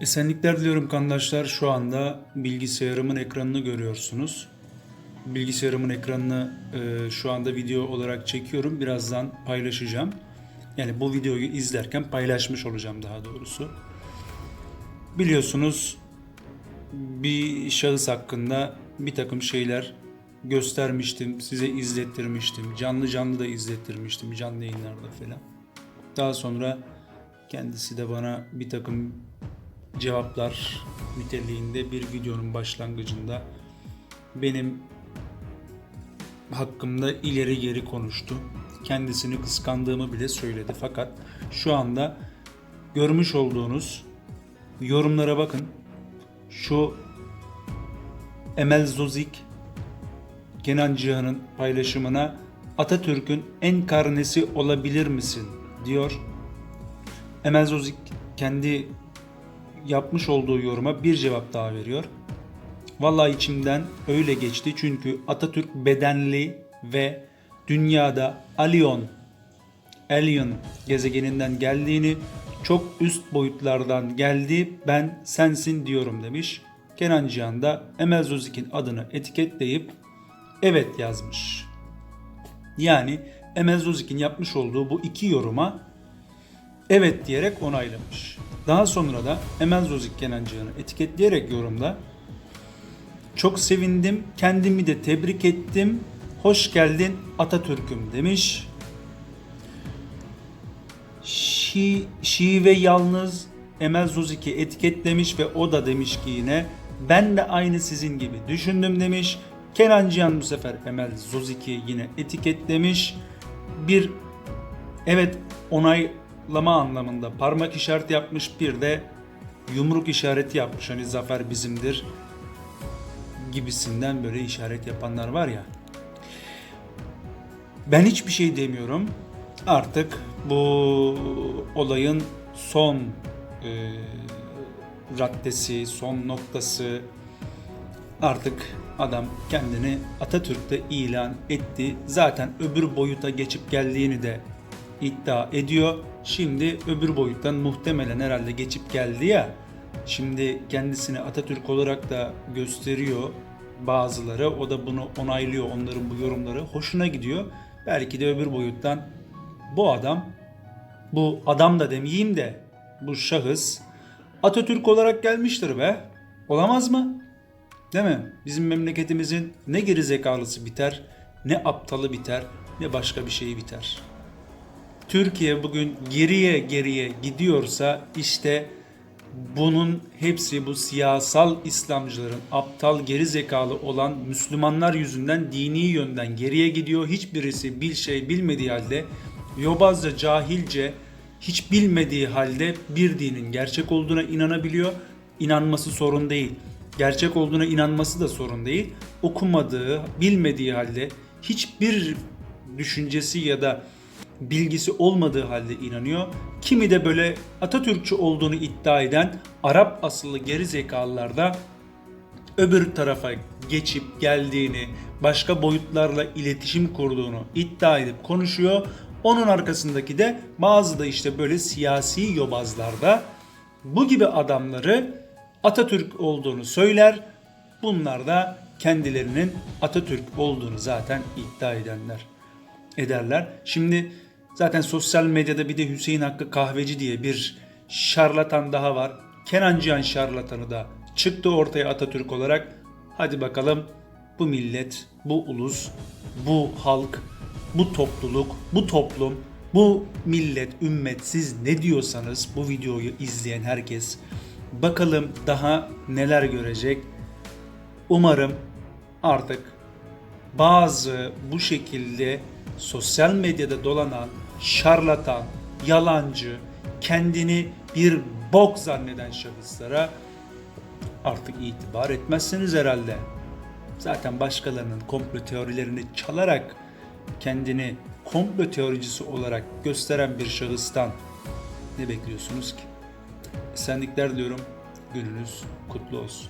Esenlikler diliyorum arkadaşlar. Şu anda bilgisayarımın ekranını görüyorsunuz. Bilgisayarımın ekranını e, şu anda video olarak çekiyorum. Birazdan paylaşacağım. Yani bu videoyu izlerken paylaşmış olacağım daha doğrusu. Biliyorsunuz bir şahıs hakkında bir takım şeyler göstermiştim, size izlettirmiştim. Canlı canlı da izlettirmiştim canlı yayınlarda falan. Daha sonra kendisi de bana bir takım cevaplar niteliğinde bir videonun başlangıcında benim hakkımda ileri geri konuştu. Kendisini kıskandığımı bile söyledi. Fakat şu anda görmüş olduğunuz yorumlara bakın. Şu Emel Zozik Kenan Cihan'ın paylaşımına Atatürk'ün en karnesi olabilir misin diyor. Emel Zozik kendi yapmış olduğu yoruma bir cevap daha veriyor. Vallahi içimden öyle geçti çünkü Atatürk bedenli ve dünyada Alien, Alien gezegeninden geldiğini, çok üst boyutlardan geldi, ben sensin diyorum demiş. Kenan Cihan da Emel Zozik'in adını etiketleyip evet yazmış. Yani Emel Zozik'in yapmış olduğu bu iki yoruma evet diyerek onaylamış. Daha sonra da Emel Zozik Kenan Cihan'ı etiketleyerek yorumda çok sevindim, kendimi de tebrik ettim, hoş geldin Atatürk'üm demiş. Şi, Şi ve yalnız Emel Zozik'i etiketlemiş ve o da demiş ki yine ben de aynı sizin gibi düşündüm demiş. Kenan Cihan bu sefer Emel Zozik'i yine etiketlemiş. Bir evet onaylama anlamında parmak işareti yapmış bir de yumruk işareti yapmış. Hani zafer bizimdir gibisinden böyle işaret yapanlar var ya. Ben hiçbir şey demiyorum. Artık bu olayın son e, raddesi, son noktası artık adam kendini Atatürk'te ilan etti. Zaten öbür boyuta geçip geldiğini de iddia ediyor. Şimdi öbür boyuttan muhtemelen herhalde geçip geldi ya. Şimdi kendisini Atatürk olarak da gösteriyor bazıları. O da bunu onaylıyor. Onların bu yorumları hoşuna gidiyor. Belki de öbür boyuttan bu adam, bu adam da demeyeyim de bu şahıs Atatürk olarak gelmiştir be. Olamaz mı? Değil mi? Bizim memleketimizin ne geri zekalısı biter, ne aptalı biter, ne başka bir şeyi biter. Türkiye bugün geriye geriye gidiyorsa işte bunun hepsi bu siyasal İslamcıların aptal geri zekalı olan Müslümanlar yüzünden dini yönden geriye gidiyor. Hiçbirisi bir şey bilmediği halde yobazca cahilce hiç bilmediği halde bir dinin gerçek olduğuna inanabiliyor. İnanması sorun değil. Gerçek olduğuna inanması da sorun değil. Okumadığı, bilmediği halde hiçbir düşüncesi ya da bilgisi olmadığı halde inanıyor. Kimi de böyle Atatürkçü olduğunu iddia eden Arap asıllı geri zekalılar da öbür tarafa geçip geldiğini, başka boyutlarla iletişim kurduğunu iddia edip konuşuyor. Onun arkasındaki de bazı da işte böyle siyasi yobazlarda bu gibi adamları Atatürk olduğunu söyler. Bunlar da kendilerinin Atatürk olduğunu zaten iddia edenler ederler. Şimdi zaten sosyal medyada bir de Hüseyin Hakkı Kahveci diye bir şarlatan daha var. Kenan Cihan şarlatanı da çıktı ortaya Atatürk olarak. Hadi bakalım bu millet, bu ulus, bu halk, bu topluluk, bu toplum, bu millet, ümmet siz ne diyorsanız bu videoyu izleyen herkes bakalım daha neler görecek. Umarım artık bazı bu şekilde sosyal medyada dolanan şarlatan, yalancı, kendini bir bok zanneden şahıslara artık itibar etmezsiniz herhalde. Zaten başkalarının komplo teorilerini çalarak kendini komplo teoricisi olarak gösteren bir şahıstan ne bekliyorsunuz ki? Esenlikler diyorum. Gününüz kutlu olsun.